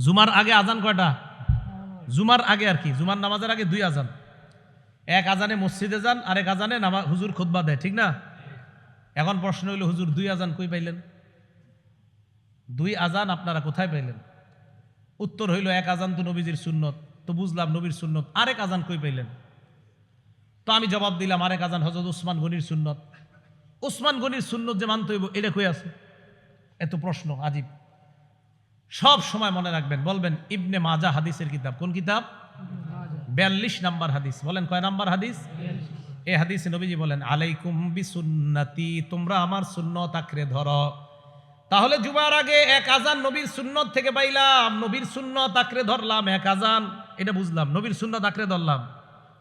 জুমার আগে আজান কয়টা? জুমার আগে আর কি, জুমার নামাজের আগে দুই আজান। এক আজানে মসজিদে যান আর এক আজানে নামা, হুজুর খুতবা দেয়, ঠিক না? এখন প্রশ্ন হইল, হুজুর দুই আজান কই পাইলেন? দুই আজান আপনারা কোথায় পাইলেন? উত্তর হইল, এক আজান তো নবীজির সুন্নত, তো বুঝলাম নবীর সুন্নত, আরেক আজান কই পাইলেন? তো আমি জবাব দিলাম, আরেক আজান হজরত উসমান গনির সুন্নত। উসমান গনির সুন্নত যে মানতে হইব, এটা কই আছে? এত প্রশ্ন, আজীব। সব সময় মনে রাখবেন, বলবেন, ইবনে মাজা হাদিসের কিতাব। কোন কিতাব? বিয়াল্লিশ নাম্বার হাদিস। বলেন, কয় নাম্বার হাদিস? এ হাদিস নবীজি বলেন, আলাইকুম বিসুন্নতি, তোমরা আমার সুন্নত আঁকড়ে ধরো। তাহলে জুমার আগে এক আজান নবীর সুন্নত থেকে পাইলাম, নবীর সুন্নত আঁকড়ে ধরলাম, এক আজান। এটা বুঝলাম, নবীর সুন্নত আঁকড়ে ধরলাম।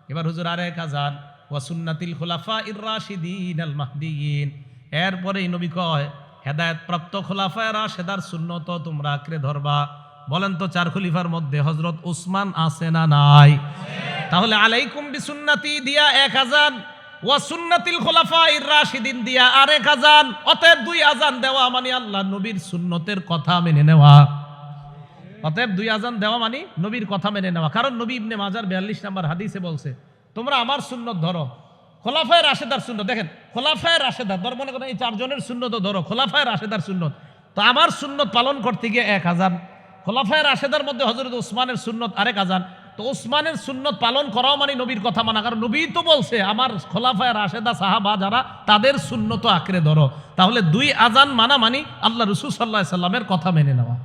এবার হুজুর আর এক আজান ওয়াসুন্নাতিল খোলাফা ইরাশিদিন আল মাহদিয়িন। এরপরেই নবী কয় হেদায়েত প্রাপ্ত খোলাফা রাশেদার সুন্নত তোমরা আঁকড়ে ধরবা। বলেন তো চার খলিফার মধ্যে হজরত উসমান আছে না নাই? তাহলে আলাইকুম বিসুন্নাতি দিয়া এক আজান, ওয়া সুন্নাতিল খোলাফা রাশিদিন দিয়া আরেক আজান, অতএব দুই আজান দেওয়া মানে আল্লাহ নবীর সুন্নতের কথা মেনে নেওয়া। অতএব দুই আজান দেওয়া মানে নবীর কথা মেনে নেওয়া। কারণ নবী ইবনে মাজার বিয়াল্লিশ নাম্বার হাদিসে বলছে, তোমরা আমার সুন্নত ধরো। খোলাফায় রাশেদার সুন্নত, দেখেন, খোলাফায় রাশেদার, ধর মনে করেন এই চারজনের সুন্নত ধরো, খোলাফায় রাশেদার সুন্নত। তো আমার সুন্নত পালন করতে গিয়ে এক আজান খোলাফায় রাশেদার মধ্যে হজরত উসমানের সুন্নত আরেক আজান তো উসমানের সুন্নত পালন করাও মানে নবীর কথা মানা, কারণ নবী তো বলছে, আমার খোলাফায় রাশেদা সাহাবা যারা, তাদের সুন্নত আঁকড়ে ধরো। তাহলে দুই আজান মানা মানি আল্লাহ রসুল সাল্লাহ সাল্লামের কথা মেনে নেওয়া।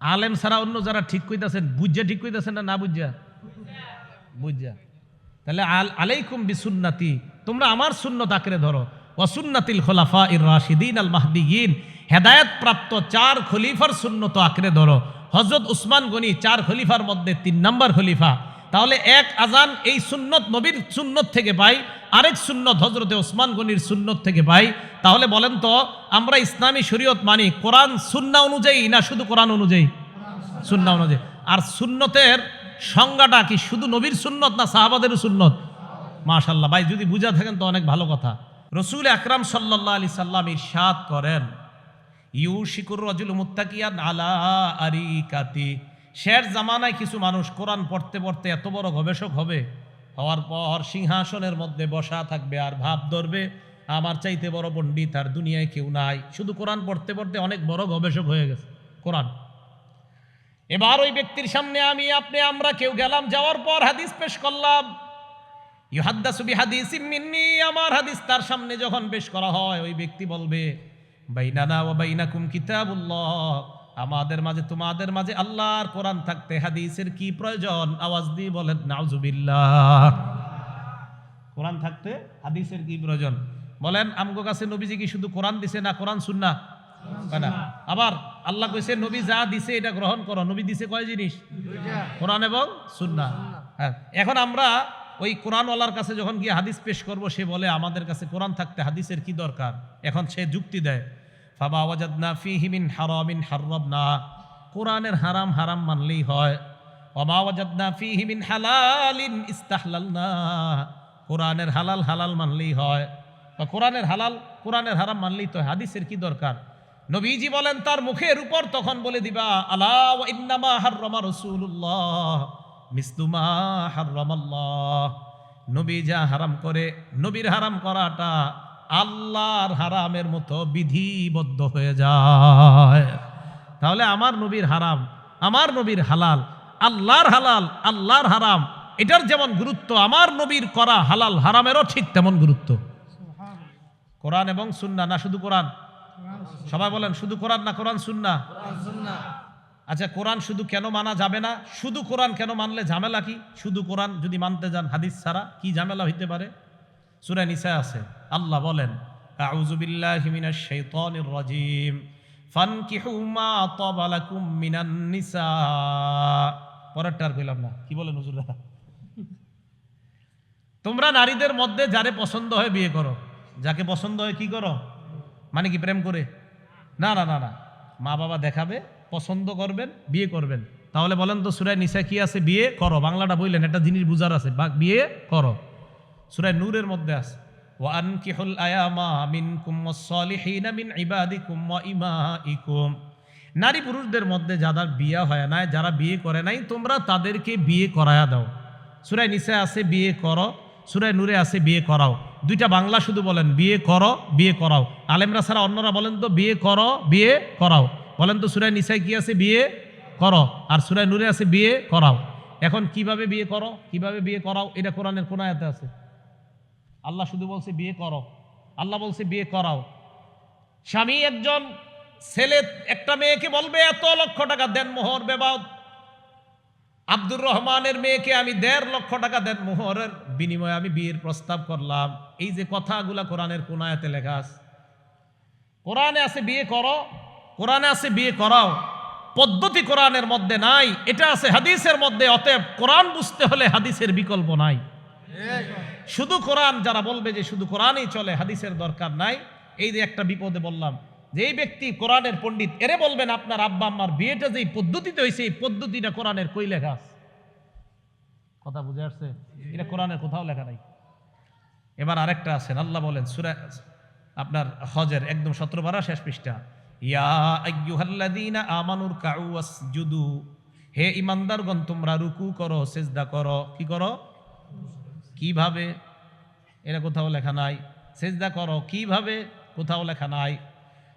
আলেম ছাড়া অন্য যারা ঠিক কইতাছেন বুঝা ঠিক কইতাছেন না না বুঝা বুঝা তাহলে আল আলাইকুম বিসুন্নাতি, তোমরা আমার সুন্নত আঁকড়ে ধরো। ওয়াসুন্নাতিল খোলাফা ইর রাশিদিন আল মাহদিয়িন, হেদায়েত প্রাপ্ত চার খলিফার সুন্নত আঁকড়ে ধরো। হজরত উসমান গনি চার খলিফার মধ্যে তিন নম্বর খলিফা। তাহলে এক আজান এই সুন্নত নবীর সুন্নত থেকে পাই, আরেক সুন্নত হজরতে ওসমান গনির সুন্নত থেকে পাই। তাহলে বলেন তো, আমরা ইসলামী শরীয়ত মানি কোরআন সুন্না অনুযায়ী না শুধু কোরআন অনুযায়ী? সুন্না অনুযায়ী। আর সুন্নতের সংজ্ঞাটা কি? শুধু নবীর সুন্নত না সাহাবাদের সুন্নত? মাশাল্লাহ ভাই, যদি বুঝা থাকেন তো অনেক ভালো কথা। রসুল আকরাম সাল্লাহ আলি সাল্লাম ইরশাদ করেন ইউ শিকুর রজুল মুত্তাকিয়ান আলা আরিকাতি। শের জামানায় কিছু মানুষ কোরআন পড়তে পড়তে এত বড় গবেষক হবে, হওয়ার পর সিংহাসনের মধ্যে বসা থাকবে, আর ভাব ধরবে, আমার চাইতে বড় পণ্ডিত আর দুনিয়ায় কেউ নাই। শুধু কোরআন পড়তে পড়তে অনেক বড় গবেষক হয়ে গেছে, কোরআন। এবার ওই ব্যক্তির সামনে আমি, আপনি, আমরা কেউ গেলাম, যাওয়ার পর হাদিস পেশ করলাম। ইহাদ্দাসুবি হাদিস মিন্নি, আমার হাদিস তার সামনে যখন পেশ করা হয়, ওই ব্যক্তি বলবে, বাইনানা ও বাইনাকুম কিতাবুল্লাহ। আমাদের মাঝে, তোমাদের মাঝে আল্লাহর কোরআন থাকতে হাদিসের কি প্রয়োজন? আওয়াজ দিয়ে বলেন, নাউজুবিল্লাহ। কোরআন থাকতে হাদিসের কি প্রয়োজন? বলেন, আমগো কাছে নবীজি কি শুধু কোরআন দিছে না কোরআন না? আবার আল্লাহ কইছে নবী যা দিছে এটা গ্রহণ করো। নবী দিছে কয় জিনিস? কোরআন এবং সুন্না হ্যাঁ। এখন আমরা ওই কোরআনওয়ালার কাছে যখন গিয়ে হাদিস পেশ করব সে বলে আমাদের কাছে কোরআন থাকতে হাদিসের কি দরকার? এখন সে যুক্তি দেয় ফাবা ওয়াজাদনা ফিহি মিন হারামিন না কোরআনের হারাম হারাম মানলেই হয় ওমা ওয়াজাদনা ফিহি মিন হালালিন ইস্তাহলালনা। কোরআনের হালাল হালাল মানলেই হয়। বা কোরআনের হালাল কোরআনের হারাম মানলেই তো হাদিসের কি দরকার? নবীজি বলেন তার মুখের উপর তখন বলে দিবা আলা ওয়া ইন্নামা হাররামা রাসূলুল্লাহ মিসলুমা হাররামাল্লাহ। নবী যা হারাম করে নবীর হারাম করাটা আল্লাহর হারামের মতো বিধিবদ্ধ হয়ে যায়। তাহলে আমার নবীর হারাম আমার নবীর হালাল আল্লাহর হালাল আল্লাহর হারাম এটার যেমন গুরুত্ব আমার নবীর করা হালাল হারামেরও ঠিক তেমন গুরুত্ব। কোরআন এবং সুন্না না শুধু কোরআন। সবাই বলেন শুধু কোরআন না কোরআন সুন্না আচ্ছা কোরআন শুধু কেন মানা যাবে না? শুধু কোরআন কেন মানলে ঝামেলা কি? শুধু কোরআন যদি মানতে যান হাদিস ছাড়া কি ঝামেলা হইতে পারে? সূরা নিসা আছে। আল্লাহ বলেন আউযু মিনাশ শাইতানির রাজিম। ফানকিহু মা তাবা মিনান নিসা। পরেরটা আর কইলাম না। কি বলেন হুজুররা? তোমরা নারীদের মধ্যে যারে পছন্দ হয় বিয়ে করো। যাকে পছন্দ হয় কি করো? মানে কি প্রেম করে না না না না মা বাবা দেখাবে পছন্দ করবেন বিয়ে করবেন তাহলে বলেন তো সুরায় নিশা কি আছে বিয়ে করো বাংলাটা বললেন একটা জিনিস বুঝার আছে বা বিয়ে করো সুরায় নূরের মধ্যে আছে وأنكحوا الأيام منكم والصالحين من عبادكم وإمائكم নারী পুরুষদের মধ্যে যাদের বিয়ে হয় নাই যারা বিয়ে করে নাই তোমরা তাদেরকে বিয়ে করায়া দাও সুরায় নিচে আছে বিয়ে করো সুরায় নূরে আছে, বিয়ে করাও। দুইটা বাংলা শুধু বলেন, বিয়ে করো, বিয়ে করাও। আলেমরা ছাড়া অন্যরা বলেন তো, বিয়ে করো, বিয়ে করাও। বলেন তো সুরায় নিচায় কি আছে, বিয়ে করো। আর সুরায় নূরে আছে, বিয়ে করাও। এখন কীভাবে বিয়ে করো, কীভাবে বিয়ে করাও, এটা কোরআনের কোন আয়াতে আছে? আল্লাহ শুধু বলছে, বিয়ে করো। আল্লাহ বলছে, বিয়ে করাও। স্বামী একজন ছেলে, একটা মেয়েকে বলবে, এত লক্ষ টাকা দেন মোহর বেবাদ আব্দুর রহমানের মেয়েকে আমি দেড় লক্ষ টাকা দেন মোহরের বিনিময়ে আমি বিয়ের প্রস্তাব করলাম। এই যে কথাগুলা কোরআনের কোন আয়াতে লেখা আছে। কোরআনে আছে বিয়ে করো, কোরআনে আছে বিয়ে করাও। পদ্ধতি কোরআনের মধ্যে নাই, এটা আছে হাদিসের মধ্যে, অতএব কোরআন বুঝতে হলে হাদিসের বিকল্প নাই। শুধু কোরআন, যারা বলবে যে শুধু কোরআনই চলে, হাদিসের দরকার নাই। এই যে একটা বিপদে বললাম যে এই ব্যক্তি কোরআনের পণ্ডিত, এরে বলবেন আপনার আব্বা আম্মার বিয়েটা যে পদ্ধতিতে হয়েছে এই পদ্ধতিটা কোরআনের কই লেখা আছে? কথা বুঝে আসছে? এটা কোরআনের কোথাও লেখা নাই। এবার আরেকটা আছেন আল্লাহ বলেন, সুরা আপনার হজের একদম সতেরো শেষ পৃষ্ঠা। ইয়া আমানুর কাউ ওয়াসজুদু। হে ইমানদারগণ, তোমরা রুকু করো, সেজদা করো। কি করো? কীভাবে? এটা কোথাও লেখা নাই। সেজদা করো, কীভাবে? কোথাও লেখা নাই।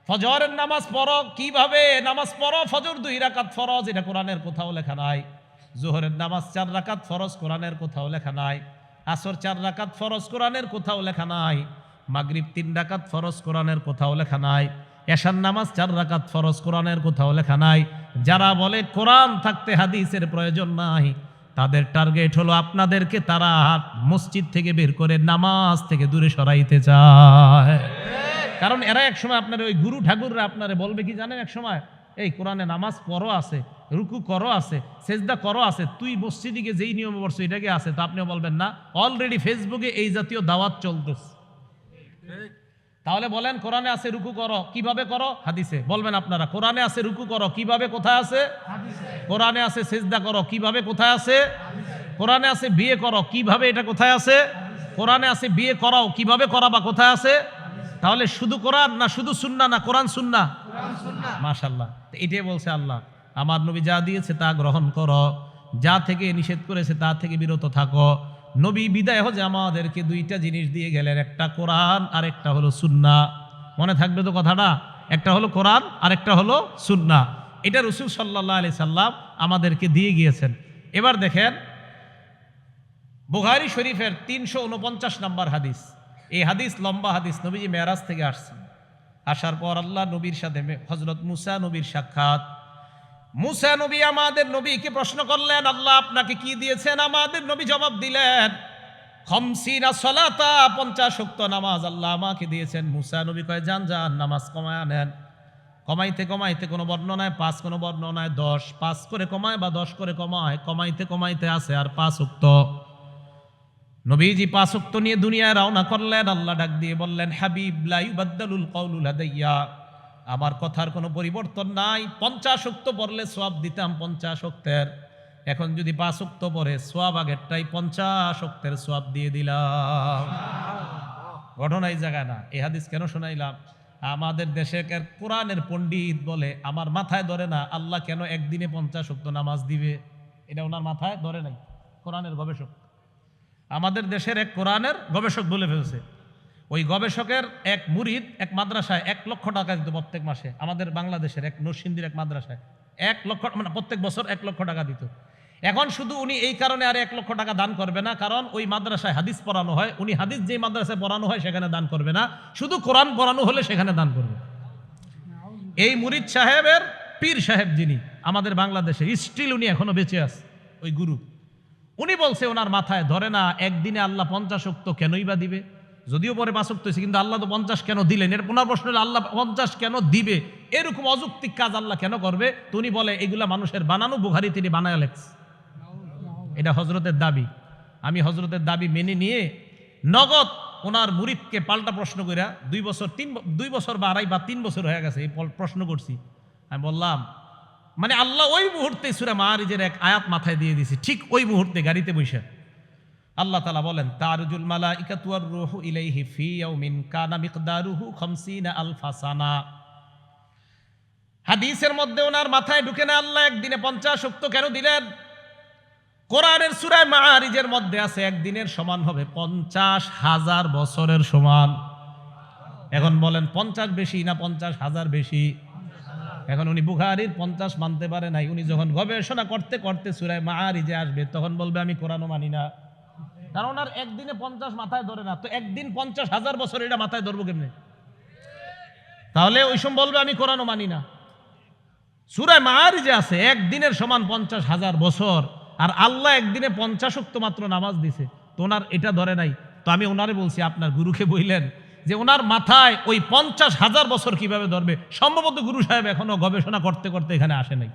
ফজরের নামাজ পড়ো, কীভাবে? নামাজ পড়ো, ফজর দুই রাকাত ফরজ, এটা কোরআনের কোথাও লেখা নাই। জোহরের নামাজ চার রাকাত ফরজ কোরআনের কোথাও লেখা নাই, আসর চার রাকাত ফরজ কোরআনের কোথাও লেখা নাই, মাগরিব তিন রাকাত ফরজ কোরআনের কোথাও লেখা নাই, এশার নামাজ চার রাকাত ফরজ কোরআনের কোথাও লেখা নাই। যারা বলে কোরআন থাকতে হাদিসের প্রয়োজন নাই, তাদের টার্গেট হলো আপনাদেরকে তারা মসজিদ থেকে বের করে নামাজ থেকে দূরে সরাইতে চায়। কারণ এরা এক সময় আপনার ওই গুরু ঠাকুররা আপনারে বলবে কি জানেন এক সময়? এই কোরআনে নামাজ পড়ো আছে, রুকু করো আছে, সেজদা করো আছে, তুই মসজিদিকে যেই নিয়ম পড়ছো এটাকে আছে, তো আপনিও বলবেন না। অলরেডি ফেসবুকে এই জাতীয় দাওয়াত চলতেছে। তাহলে বলেন, কোরআনে আছে রুকু করো, কীভাবে করো? হাদিসে। বলবেন আপনারা, কোরআনে আছে রুকু করো, কীভাবে কোথায় আছে? কোরআনে আছে সেজদা করো, কীভাবে কোথায় আছে? কোরআনে আছে বিয়ে করো, কীভাবে এটা কোথায় আছে? কোরআনে আছে বিয়ে করাও, কীভাবে করাবা, কোথায় আছে? তাহলে শুধু কোরআন না, শুধু সুন্না না, কোরআন সুন্না? মাশাল্লাহ এটাই বলছে আল্লাহ, আমার নবী যা দিয়েছে তা গ্রহণ করো, যা থেকে নিষেধ করেছে তা থেকে বিরত থাকো। নবী বিদায় হচ্ছে আমাদেরকে দুইটা জিনিস দিয়ে গেলেন, একটা কোরআন আর একটা হলো সুন্না মনে থাকবে তো কথাটা? একটা হলো কোরআন আর একটা হলো সুন্না এটা রসুল সাল্লাহ আলি সাল্লাম আমাদেরকে দিয়ে গিয়েছেন। এবার দেখেন বুহারি শরীফের তিনশো উনপঞ্চাশ নম্বর হাদিস। এই হাদিস লম্বা হাদিস, নবীজি মেয়ারাজ থেকে আসছেন। আসার পর আল্লাহ নবীর সাথে হজরত মুসা নবীর সাক্ষাৎ। মুসা নবী আমাদের নবীকে প্রশ্ন করলেন, আল্লাহ আপনাকে কি দিয়েছেন? আমাদের নবী জবাব দিলেন, খমসিনা সলাতা, পঞ্চাশ শক্ত নামাজ আল্লাহ আমাকে দিয়েছেন। মুসা নবী কয়, যান যান, নামাজ কমায় আনেন। কমাইতে কমাইতে কোনো বর্ণনায় পাঁচ, কোনো বর্ণনায় দশ, পাঁচ করে কমায় বা দশ করে কমায়, কমাইতে কমাইতে আছে আর পাঁচ উক্ত নবীজি পাঁচ উক্ত নিয়ে দুনিয়ায় রওনা করলেন, আল্লাহ ডাক দিয়ে বললেন, হাবিব লাইবাদ্দালুল কৌলুল হাদাইয়া আমার কথার কোনো পরিবর্তন নাই। পঞ্চাশ উক্ত পড়লে সোয়াব দিতাম পঞ্চাশ উক্তের এখন যদি পাঁচ উক্ত পরে সোয়াব আগেরটাই পঞ্চাশ উক্তের সোয়াব দিয়ে দিলাম। ঘটনা এই জায়গায় না এ হাদিস কেন শোনাইলাম? আমাদের দেশে কোরআনের পণ্ডিত বলে, আমার মাথায় ধরে না, আল্লাহ কেন একদিনে পঞ্চাশ উক্ত নামাজ দিবে? এটা ওনার মাথায় ধরে নাই, কোরআনের গবেষক। আমাদের দেশের এক কোরআনের গবেষক বলে ফেলছে। ওই গবেষকের এক মুরিদ, এক মাদ্রাসায় এক লক্ষ টাকা দিত প্রত্যেক মাসে। আমাদের বাংলাদেশের এক নরসিন্দির এক মাদ্রাসায় এক লক্ষ মানে প্রত্যেক বছর এক লক্ষ টাকা দিত। এখন শুধু উনি এই কারণে আর এক লক্ষ টাকা দান করবে না, কারণ ওই মাদ্রাসায় হাদিস পড়ানো হয়। উনি হাদিস যেই মাদ্রাসায় পড়ানো হয় সেখানে দান করবে না। শুধু কোরআন পড়ানো হলে সেখানে দান করবে। এই মুরিদ সাহেবের পীর সাহেব যিনি, আমাদের বাংলাদেশে স্টিল উনি এখনও বেঁচে আছে, ওই গুরু। উনি বলছে, ওনার মাথায় ধরে না, একদিনে আল্লাহ পঞ্চাশ উক্ত কেনই বা দিবে? যদিও পরে পাঁচক্ত হয়েছে, কিন্তু আল্লাহ তো পঞ্চাশ কেন দিলেন? এর পুনর প্রশ্ন আল্লাহ পঞ্চাশ কেন দিবে? এরকম অযৌক্তিক কাজ আল্লাহ কেন করবে? তো উনি বলে, এগুলা মানুষের বানানো বুখারি তিনি বানায় লেখ এটা হজরতের দাবি। আমি হজরতের দাবি মেনে নিয়ে নগদ ওনার মুরিদকে পাল্টা প্রশ্ন কইরা দুই বছর, তিন দুই বছর বা আড়াই বা তিন বছর হয়ে গেছে, এই প্রশ্ন করছি। আমি বললাম মানে আল্লাহ ওই মুহূর্তে সুরা মারিজের এক আয়াত মাথায় দিয়ে দিছি ঠিক ওই মুহূর্তে গাড়িতে বসে। আল্লাহ তালা বলেন, তারজুল মালা ইকাতুয়ার রুহু ইলাইহি ফি ইয়াউমিন কানা মিকদারুহু খামসিনা আলফা সানা। হাদিসের মধ্যে ওনার মাথায় ঢুকে না আল্লাহ একদিনে পঞ্চাশ শক্ত কেন দিলেন? কোরআনের সুরায় মারিজের মধ্যে আছে, একদিনের সমান হবে পঞ্চাশ হাজার বছরের সমান। এখন বলেন পঞ্চাশ বেশি না পঞ্চাশ হাজার বেশি। এখন উনি বুখারির পঞ্চাশ মানতে পারে নাই। উনি যখন গবেষণা করতে করতে সুরায় মারিজে আসবে, তখন বলবে, আমি কোরআনও মানি না। কারণ ওনার একদিনে পঞ্চাশ মাথায় ধরে না। তো একদিন পঞ্চাশ হাজার বছর এটা মাথায় ধরবো কেমনে? তাহলে ওই সময় বলবে, আমি কোরআনও মানি না। সুরায় মারি যে আছে, একদিনের সমান পঞ্চাশ হাজার বছর। আর আল্লাহ একদিনে পঞ্চাশ উক্ত মাত্র নামাজ দিছে। তো ওনার এটা ধরে নাই। তো আমি ওনারে বলছি, আপনার গুরুকে বললেন যে ওনার মাথায় ওই পঞ্চাশ হাজার বছর কীভাবে ধরবে? সম্ভবত গুরু সাহেব এখনও গবেষণা করতে করতে এখানে আসে নাই।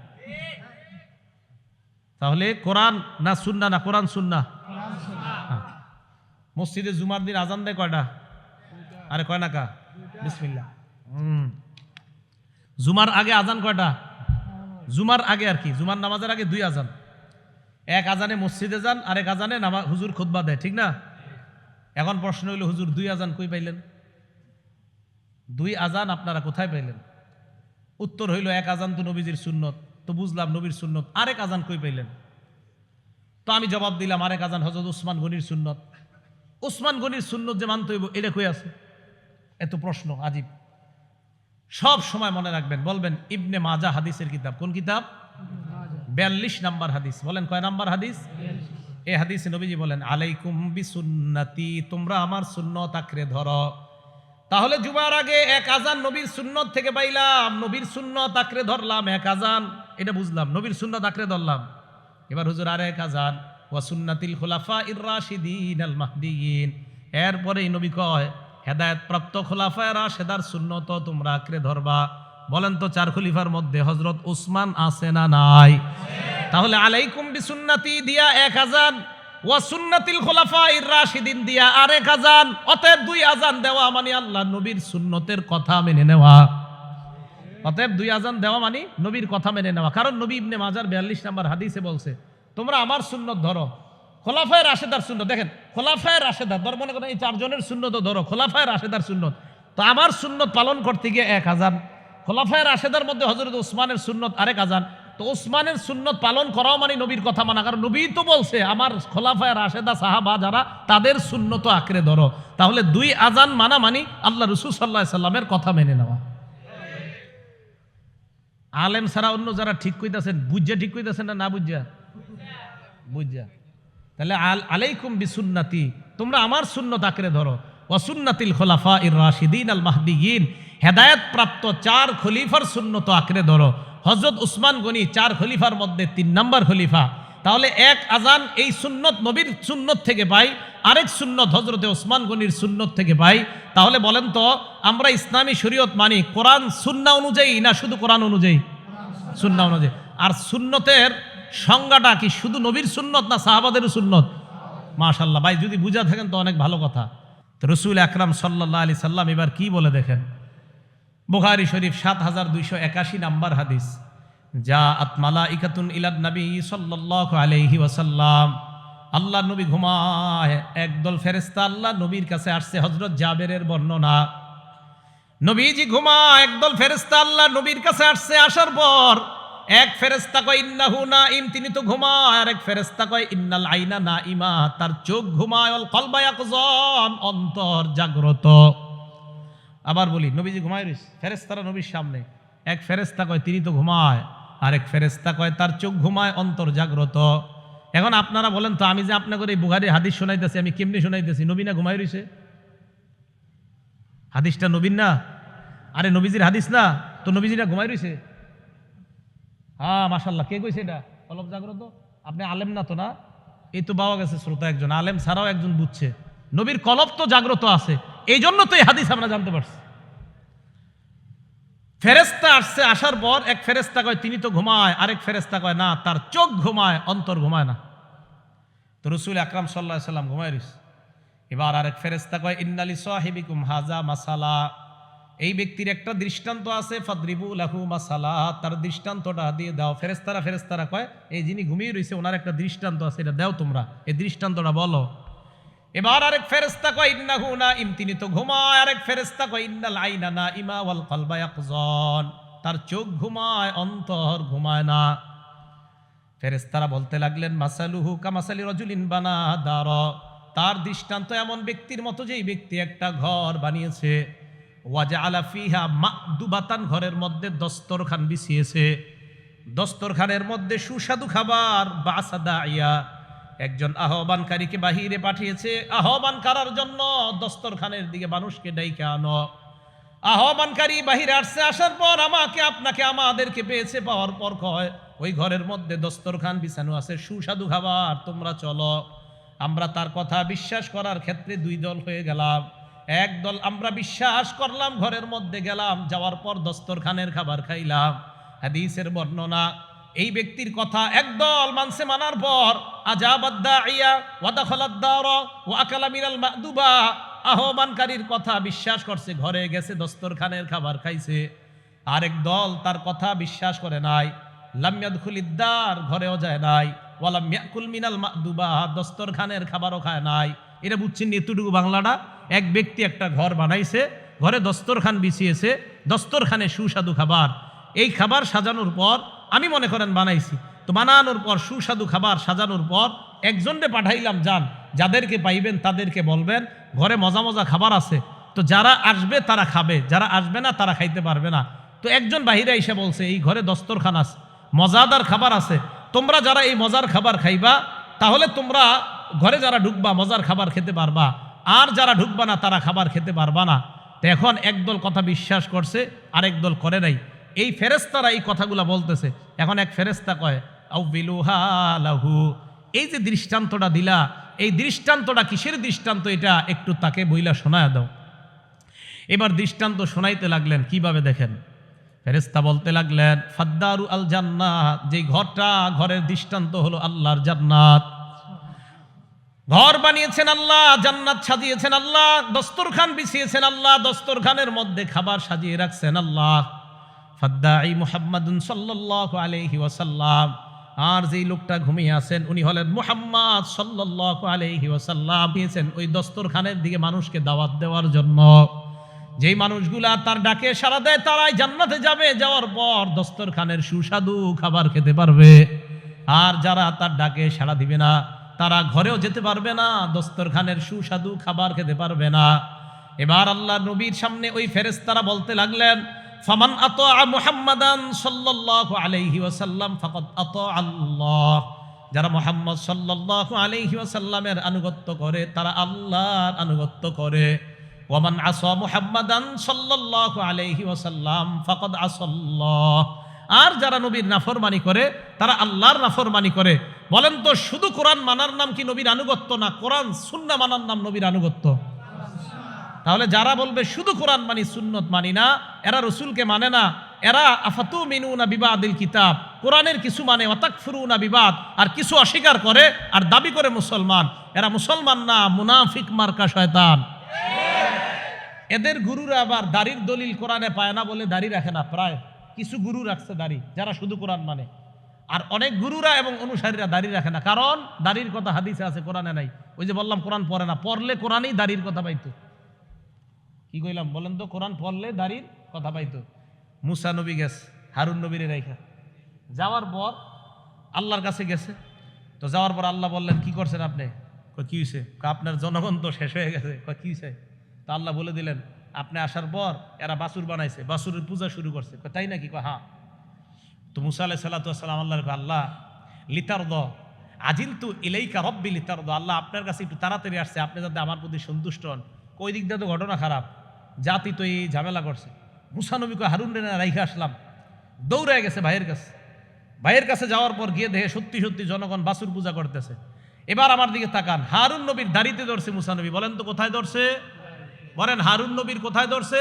তাহলে কোরআন না সুন্না না কোরআন সুন্না? হ্যাঁ। মসজিদে জুমার দিন আজান দেয় কয়টা? আরে কয় না কা? জুমার আগে আজান কয়টা? জুমার আগে আর কি, জুমার নামাজের আগে দুই আজান। এক আজানে মসজিদে যান, আরেক আজানে নামা হুজুর খুতবা দেয়, ঠিক না? এখন প্রশ্ন হইল, হুজুর দুই আজান কই পাইলেন? দুই আজান আপনারা কোথায় পাইলেন? উত্তর হইল, এক আজান তো নবীজির সুন্নত। তো বুঝলাম নবীর সুন্নত। আরেক আজান কই পাইলেন? তো আমি জবাব দিলাম, আরেক আজান হজরত উসমান গনির সুন্নত। উসমান গনির সুন্নত যে মানতে হইব, এটা কই আছে? এত প্রশ্ন, আজীব। সব সময় মনে রাখবেন, বলবেন, ইবনে মাজা হাদিসের কিতাব। কোন কিতাব? বিয়াল্লিশ নাম্বার হাদিস। বলেন, কয় নাম্বার হাদিস? এ হাদিসে নবীজি বলেন, আলাইকুম বিসুন্নতি, তোমরা আমার সুন্নত আঁকড়ে ধরো। তাহলে জুমার আগে এক আজান নবীর সুন্নত থেকে পাইলাম, নবীর সুন্নত আঁকড়ে ধরলাম, এক আজান। এটা বুঝলাম, নবীর সুন্নত আঁকড়ে ধরলাম। এবার হুজুর আর এক আজান, ওয়া সুন্নাতিল খোলাফা ইর রাশিদিন আল মাহদিয়িন। এরপরে এই নবী কয় হেদায়েত প্রাপ্ত খোলাফায় রাশেদার সুন্নত তোমরা আঁকড়ে ধরবা। বলেন তো চার খলিফার মধ্যে হজরত উসমান আছে না নাই? তাহলে আলাইকুম বিসুন্নাতি দিয়া এক আজান ওয়া সুন্নাতিল খোলাফা ইর রাশিদিন দিয়া আরেক আজান। অতএব দুই আজান দেওয়া মানে আল্লাহ নবীর সুন্নতের কথা মেনে নেওয়া। অতএব দুই আজান দেওয়া মানে নবীর কথা মেনে নেওয়া। কারণ নবী ইবনে মাজার বিয়াল্লিশ নাম্বার হাদিসে বলছে, তোমরা আমার সুন্নত ধরো। খোলাফায় রাশেদার সুন্নত। দেখেন, খোলাফায় রাশেদার, ধর মনে করেন এই চারজনের সুন্নত ধরো, খোলাফায় রাশেদার সুন্নত। তো আমার সুন্নত পালন করতে গিয়ে এক আজান, খোলাফায় রাশেদার মধ্যে হজরত ওসমানের সুন্নত আরেক আজান। তো ওসমানের সুন্নত পালন করাও মানে নবীর কথা মানা। কারণ নবী তো বলছে, আমার খোলাফায় রাশেদা সাহাবা যারা, তাদের সুন্নত আঁকড়ে ধরো। তাহলে দুই আজান মানা মানি আল্লাহ রসুল সাল্লাহ সাল্লামের কথা মেনে নেওয়া। আলেম ছাড়া অন্য যারা ঠিক কইতাছেন, বুঝা ঠিক কইতাছেন না না বুঝা? বুঝা। তাহলে আল আলাইকুম বিসুন্নাতি, তোমরা আমার সুন্নত আঁকড়ে ধরো। ওয়াসুন্নাতিল খোলাফা ইর রাশিদিন আল মাহদিয়িন হেদায়েত প্রাপ্ত চার খলিফার সুন্নত আঁকড়ে ধরো। হজরত উসমান গনি চার খলিফার মধ্যে তিন নাম্বার খলিফা। তাহলে এক আজান এই সুন্নত, নবীর সুন্নত থেকে পাই, আরেক সুন্নত হজরতে ওসমান গনির সুন্নত থেকে পাই। তাহলে বলেন তো, আমরা ইসলামী শরীয়ত মানি, কোরআন সুন্না অনুযায়ী না শুধু কোরআন অনুযায়ী? সুন্না অনুযায়ী। আর সুন্নতের সংজ্ঞাটা কি, শুধু নবীর সুন্নত না সাহাবাদের সুন্নত? মাশাল্লাহ ভাই, যদি বুঝা থাকেন তো অনেক ভালো কথা। তো রসুল আকরাম সাল্লাহ আলি সাল্লাম এবার কি বলে দেখেন? বুখারি শরীফ সাত হাজার দুইশো একাশি নাম্বার হাদিস। যা আতমালা ইকাতুন ইলাদ নবী সাল্লাহ আলহি ওয়াসাল্লাম। আল্লাহ নবী ঘুমায়, একদল ফেরেস্তা আল্লাহ নবীর কাছে আসছে হজরত জাবেরের বর্ণনা। নবীজি ঘুমা একদল ফেরেস্তা আল্লাহ নবীর কাছে আসছে, আসার পর এক ফেরেস্তা কয়, ইন্নাহু না ইম তিনি তো ঘুমায় আর এক ফেরেস্তা কয়, ইন্নাল আইনা না ইমা তার চোখ ঘুমায় অল কলবায়াকজন অন্তর জাগ্রত। আবার বলি, নবীজি ঘুমায় রইস? ফেরেস্তারা নবীর সামনে। এক ফেরেস্তা কয়, তিনি তো ঘুমায়। আর এক ফেরেস্তা কয়, তার চোখ ঘুমায় অন্তর জাগ্রত। এখন আপনারা বলেন তো, আমি যে আপনাকে এই বুহারি হাদিস শোনাইতেছি, আমি কেমনি শোনাইতেছি? নবী না ঘুমাই রইছে? হাদিসটা নবীন না? আরে নবীজির হাদিস না? তো নবীজিরা ঘুমাই রইছে? হ্যাঁ মাসাল্লাহ কে কইছে এটা? অলপ জাগ্রত? আপনি আলেম না তো না? এই তো পাওয়া গেছে শ্রোতা একজন। আলেম ছাড়াও একজন বুঝছে। নবীর কলব তো জাগ্রত আছে। এই জন্য তো এই হাদিস আমরা জানতে পারছি। ফেরেস্তা আসছে, আসার পর এক ফেরেস্তা কয়, তিনি তো ঘুমায়। আরেক ফেরেস্তা কয়, না, তার চোখ ঘুমায়, অন্তর ঘুমায় না। তো রসুল আকরাম সাল্লাহ সাল্লাম ঘুমায় রইস এবার আরেক ফেরেস্তা কয়, ইন্নালি সাহিবিকুম হাজা মাসালা। এই ব্যক্তির একটা দৃষ্টান্ত আছে, ফাদ্রিবু লাহু মাসালা। তার দৃষ্টান্তটা দিয়ে দাও। ফেরেস্তারা ফেরেস্তারা কয়, এই যিনি ঘুমিয়ে রয়েছে ওনার একটা দৃষ্টান্ত আছে, এটা দাও তোমরা। এই দৃষ্টান্তটা বলো। এবার আরেক ফেরেস্তা কয়, ইন্নাহু না ইম তিনি তো ঘুমায়। আরেক ফেরেস্তা কয় ইন্নাল আইনা না ইমা ওয়াল কলবা তার চোখ ঘুমায়, অন্তর ঘুমায় না। ফেরেস্তারা বলতে লাগলেন, মাসালুহু কামাসালি রজুলিন বানা দার তার দৃষ্টান্ত এমন ব্যক্তির মতো যেই ব্যক্তি একটা ঘর বানিয়েছে। ওয়াজা আলা ফিহা মাদুবাতান, ঘরের মধ্যে দস্তরখান বিছিয়েছে। দস্তরখানের মধ্যে সুস্বাদু খাবার বাসাদা ইয়া একজন আহ্বানকারীকে বাহিরে পাঠিয়েছে, আহ্বান করার জন্য দস্তরখানের দিকে মানুষকে ডাইকে আনো। আহ্বানকারী বাহিরে আসছে, আসার পর আমাকে, আপনাকে, আমাদেরকে পেয়েছে পাওয়ার পর কয় ওই ঘরের মধ্যে দস্তরখান বিছানো আছে, সুস্বাদু খাবার, তোমরা চলো। আমরা তার কথা বিশ্বাস করার ক্ষেত্রে দুই দল হয়ে গেলাম। এক দল আমরা বিশ্বাস করলাম, ঘরের মধ্যে গেলাম, যাওয়ার পর দস্তরখানের খাবার খাইলাম। হাদিসের বর্ণনা এই ব্যক্তির কথা একদল মানসে মানার পর আজাবাদ্দা ইয়া ওয়াদাখলাদ্দার ও আকালা মিনাল মাদুবা, আহ্বানকারীর কথা বিশ্বাস করছে, ঘরে গেছে, দস্তরখানের খাবার খাইছে। আরেক দল তার কথা বিশ্বাস করে নাই লামিয়াদ খুলিদ্দার ঘরেও যায় নাই ওয়ালাম ইয়াকুল মিনাল মাদুবা, দস্তরখানের খাবারও খায় নাই। এটা বুঝছেন এতটুকু বাংলাটা? এক ব্যক্তি একটা ঘর বানাইছে, ঘরে দস্তরখান বিছিয়েছে, দস্তরখানে সুস্বাদু খাবার। এই খাবার সাজানোর পর আমি মনে করেন বানাইছি। তো বানানোর পর, সুস্বাদু খাবার সাজানোর পর একজনকে পাঠাইলাম, যান, যাদেরকে পাইবেন তাদেরকে বলবেন, ঘরে মজা মজা খাবার আছে। তো যারা আসবে, তারা খাবে, যারা আসবে না, তারা খাইতে পারবে না। তো একজন বাহিরে এসে বলছে, এই ঘরে দস্তরখান আছে, মজাদার খাবার আছে। তোমরা যারা এই মজার খাবার খাইবা, তাহলে তোমরা ঘরে যারা ঢুকবা, মজার খাবার খেতে পারবা। আর যারা ঢুকবা না, তারা খাবার খেতে পারবা না। তো এখন একদল কথা বিশ্বাস করছে, আরেক দল করে নাই। এই ফেরেস্তারা এই কথাগুলা বলতেছে। এখন এক ফেরেস্তা কয় আউ লাহু। এই যে দৃষ্টান্তটা দিলা, এই দৃষ্টান্তটা কিসের দৃষ্টান্ত এটা? একটু তাকে বইলা শোনায় দাও। এবার দৃষ্টান্ত শোনাইতে লাগলেন, কীভাবে দেখেন? ফেরেস্তা বলতে লাগলেন, ফাদ্দারু আল জান্নাত। যে ঘরটা, ঘরের দৃষ্টান্ত হলো আল্লাহর জান্নাত। ঘর বানিয়েছেন আল্লাহ, জান্নাত সাজিয়েছেন আল্লাহ, দস্তরখান বিছিয়েছেন আল্লাহ, দস্তরখানের মধ্যে খাবার সাজিয়ে রাখছেন আল্লাহ। ফাদ্দাই মুহাম্মাদুন সাল্লাল্লাহু আলাইহি ওয়াসাল্লাম। আর যেই লোকটা ঘুমিয়ে আছেন, উনি হলেন মুহাম্মদ সাল্লাল্লাহু আলাইহি ওয়াসাল্লাম। দিয়েছেন ওই দস্তরখানের দিকে মানুষকে দাওয়াত দেওয়ার জন্য। যেই মানুষগুলা তার ডাকে সাড়া দেয়, তারাই জান্নাতে যাবে। যাওয়ার পর দস্তরখানের সুস্বাদু খাবার খেতে পারবে। আর যারা তার ডাকে সাড়া দিবে না, তারা ঘরেও যেতে পারবে না, দস্তরখানের সুস্বাদু খাবার খেতে পারবে না। এবার আল্লাহ নবীর সামনে ওই ফেরেশতারা বলতে লাগলেন ফামান আত মুহাম্মাদান সাল্লাল্লাহু আলাইহি ওয়াসাল্লাম ফাকাদ আত আল্লাহ। যারা মোহাম্মদ সাল্লাল্লাহু আলাইহি ওয়াসাল্লামের আনুগত্য করে, তারা আল্লাহর আনুগত্য করে। ওয়ামান আসা মুহাম্মাদান সাল্লাল্লাহু আলাইহি ওয়াসাল্লাম ফাকাদ আসাল্লাহ আর যারা নবীর নাফরমানি করে, তারা আল্লাহর নাফরমানি করে। বলেন তো, শুধু কোরআন মানার নাম কি নবীর আনুগত্য না কোরআন সুন্নাহ মানার নাম নবীর আনুগত্য? তাহলে যারা বলবে শুধু কোরআন মানি, সুন্নত মানি না, এরা রসুলকে মানে না। এরা আফাতু মিনু না বিবাদিল কিতাব। কোরআনের কিছু মানে অতাকফুরুনা বিবাদ, আর কিছু অস্বীকার করে আর দাবি করে মুসলমান। এরা মুসলমান না, মুনাফিক মার্কা শয়তান। এদের গুরুরা আবার দাড়ির দলিল কোরআনে পায় না বলে দাড়ি রাখে না, প্রায়। কিছু গুরু রাখছে দাড়ি, যারা শুধু কোরআন মানে। আর অনেক গুরুরা এবং অনুসারীরা দাড়ি রাখে না, কারণ দাড়ির কথা হাদিসে আছে, কোরআনে নাই। ওই যে বললাম, কোরআন পড়ে না, পড়লে কোরআনই দাড়ির কথা পাইতো। কি কইলাম? বলেন তো, কোরআন পড়লে দাড়ির কথা পাইতো। মুসা নবী গেছে, হারুন নবীর রেখা যাওয়ার পর আল্লাহর কাছে গেছে। তো যাওয়ার পর আল্লাহ বললেন, কি করছেন আপনি? কি হয়েছে আপনার জনগণ তো শেষ হয়ে গেছে। কি হয়েছে তো আল্লাহ বলে দিলেন, আপনি আসার পর এরা বাসুর বানাইছে বাসুরের পূজা শুরু করছে। তাই নাকি? হ্যাঁ। তো মুসা আলাহ সাল্লাতাম আল্লাহর আল্লাহ লিতার দ আজিল তু ইলেইকা রব্বি লিতার দ আল্লাহ আপনার কাছে একটু তাড়াতাড়ি আসছে, আপনি যাতে আমার প্রতি সন্তুষ্ট হন। ওই দিক দিয়ে তো ঘটনা খারাপ। জাতি তো এই ঝামেলা করছে। মুসানবীকে হারুন রেনা রাইখে আসলাম। দৌড়ে গেছে ভাইয়ের কাছে। ভাইয়ের কাছে যাওয়ার পর গিয়ে দেখে সত্যি সত্যি জনগণ বাসুর পূজা করতেছে। এবার আমার দিকে তাকান। হারুন নবীর দাড়িতে ধরছে মুসানবী বলেন তো কোথায় ধরছে? বলেন, হারুন নবীর কোথায় ধরছে?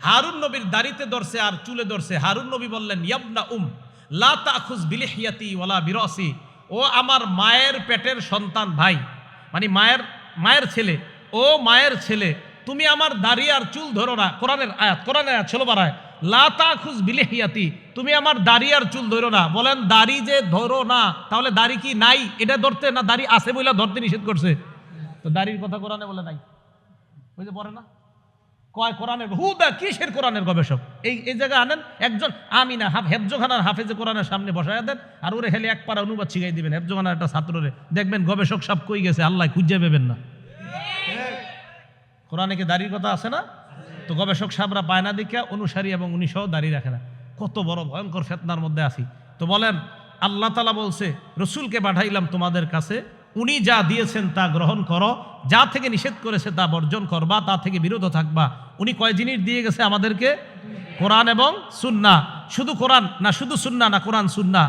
হারুন নবীর দাড়িতে ধরছে আর চুলে ধরছে। হারুন নবী বললেন, ইয়াবনা উম, লা তাখুজ বিলিহিয়াতি ওয়ালা বিরসি। ও আমার মায়ের পেটের সন্তান ভাই মানে মায়ের মায়ের ছেলে, ও মায়ের ছেলে তুমি আমার দাড়ি আর চুল ধরো না। কোরআনের আয়াত কোরআনের আয়াত ছিল বাড়ায় লা তাখুজ বিলিহিয়াতি তুমি আমার দাড়ি আর চুল ধরো না। বলেন, দাড়ি যে ধরো না তাহলে দাড়ি কি নাই? এটা ধরতে না দাড়ি আছে বলে ধরতে নিষেধ করছে? তো দাড়ির কথা কোরআনে বলে নাই। যে পড়ে না? কয় কোরআনের হুদা কিসের কোরআনের গবেষক? এই এই জায়গায় আনেন, একজন আমি না হাফ, হেফজোখানার হাফেজে কোরআনের সামনে বসায় দেন, আর ওরে হেলে এক পারা অনুবাদ শিখাই দিবেন, হেফজোখানার একটা ছাত্ররে। দেখবেন গবেষক সব কই গেছে, আল্লাহ খুঁজে পেবেন না। কোরআনে কি দাড়ির কথা আছে না? তো গবেষক সাহেবরা পায় না দেখে অনুসারী এবং উনি সহ দাঁড়িয়ে রাখে না। কত বড় ভয়ঙ্কর ফেতনার মধ্যে আছি। তো বলেন, আল্লাহ তালা বলছে, রসুলকে পাঠাইলাম তোমাদের কাছে, উনি যা দিয়েছেন তা গ্রহণ করো, যা থেকে নিষেধ করেছে তা বর্জন করবা, তা থেকে বিরত থাকবা। উনি কয় জিনিস দিয়ে গেছে আমাদেরকে? কোরআন এবং সুন্না শুধু কোরআন না, শুধু সুন্না না, কোরআন সুন্না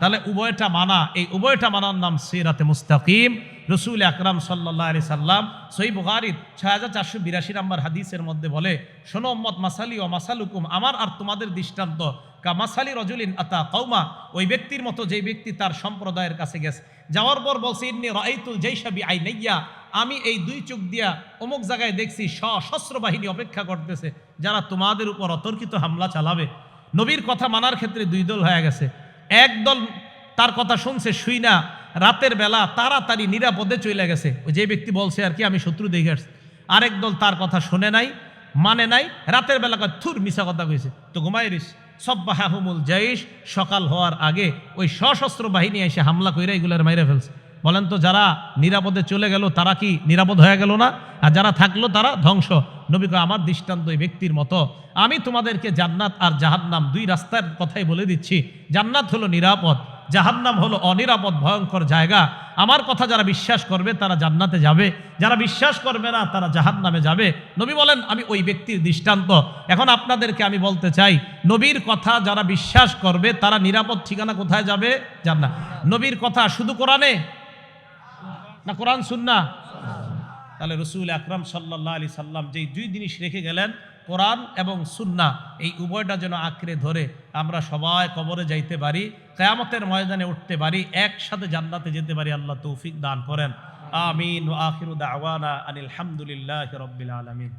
তাহলে উভয়টা মানা, এই উভয়টা মানার নাম সিরাতে মুস্তাকিম। রসুল আকরাম সাল্লাহ আলি সাল্লাম সই বুহারির ছয় হাজার চারশো বিরাশি নম্বর হাদিসের মধ্যে বলে, শোনো মোহাম্মদ মাসালি ও মাসালুকুম, আমার আর তোমাদের দৃষ্টান্ত, কা মাসালি রজুলিন আতা কৌমা ওই ব্যক্তির মতো যেই ব্যক্তি তার সম্প্রদায়ের কাছে গেছে। যাওয়ার পর বলছে, ইন্নি রাইতুল জৈসাবি আই নেইয়া আমি এই দুই চোখ দিয়া অমুক জায়গায় দেখছি সশস্ত্র বাহিনী অপেক্ষা করতেছে, যারা তোমাদের উপর অতর্কিত হামলা চালাবে। নবীর কথা মানার ক্ষেত্রে দুই দল হয়ে গেছে। একদল তার কথা শুনছে, শুই না রাতের বেলা তাড়াতাড়ি নিরাপদে চলে গেছে। ওই যে ব্যক্তি বলছে আর কি আমি শত্রু দেখে আসছি। আরেক দল তার কথা শুনে নাই মানে নাই রাতের বেলা কয়, থুর মিশা কথা কইছে। তো ঘুমাই রিস সব্বাহাহুমুল জাইশ। সকাল হওয়ার আগে ওই সশস্ত্র বাহিনী এসে হামলা কইরা এগুলার মাইরে ফেলছে। বলেন তো যারা নিরাপদে চলে গেল তারা কি নিরাপদ হয়ে গেল না? আর যারা থাকল তারা ধ্বংস। নবী কয়, আমার দৃষ্টান্ত এই ব্যক্তির মতো। আমি তোমাদেরকে জান্নাত আর জাহান্নাম দুই রাস্তার কথাই বলে দিচ্ছি। জান্নাত হলো নিরাপদ। জাহান্নাম হলো অনিরাপদ, ভয়ঙ্কর জায়গা। আমার কথা যারা বিশ্বাস করবে, তারা জান্নাতে যাবে। যারা বিশ্বাস করবে না, তারা জাহান্নামে যাবে। নবী বলেন, আমি ওই ব্যক্তির দৃষ্টান্ত। এখন আপনাদেরকে আমি বলতে চাই, নবীর কথা যারা বিশ্বাস করবে, তারা নিরাপদ ঠিকানা কোথায় যাবে? জান্নাত। নবীর কথা শুধু কোরআনে? না কোরআন সুন্না তাহলে রসুল আকরাম সাল্লাহ আলি সাল্লাম যেই দুই জিনিস রেখে গেলেন কোরআন এবং সুন্না এই উভয়টা যেন আঁকড়ে ধরে আমরা সবাই কবরে যাইতে পারি, কেয়ামতের ময়দানে উঠতে পারি, একসাথে জান্নাতে যেতে পারি, আল্লাহ তৌফিক দান করেন। আমিন আখিরুদ আওয়ানা আনিল হামদুলিল্লাহ আলমিন।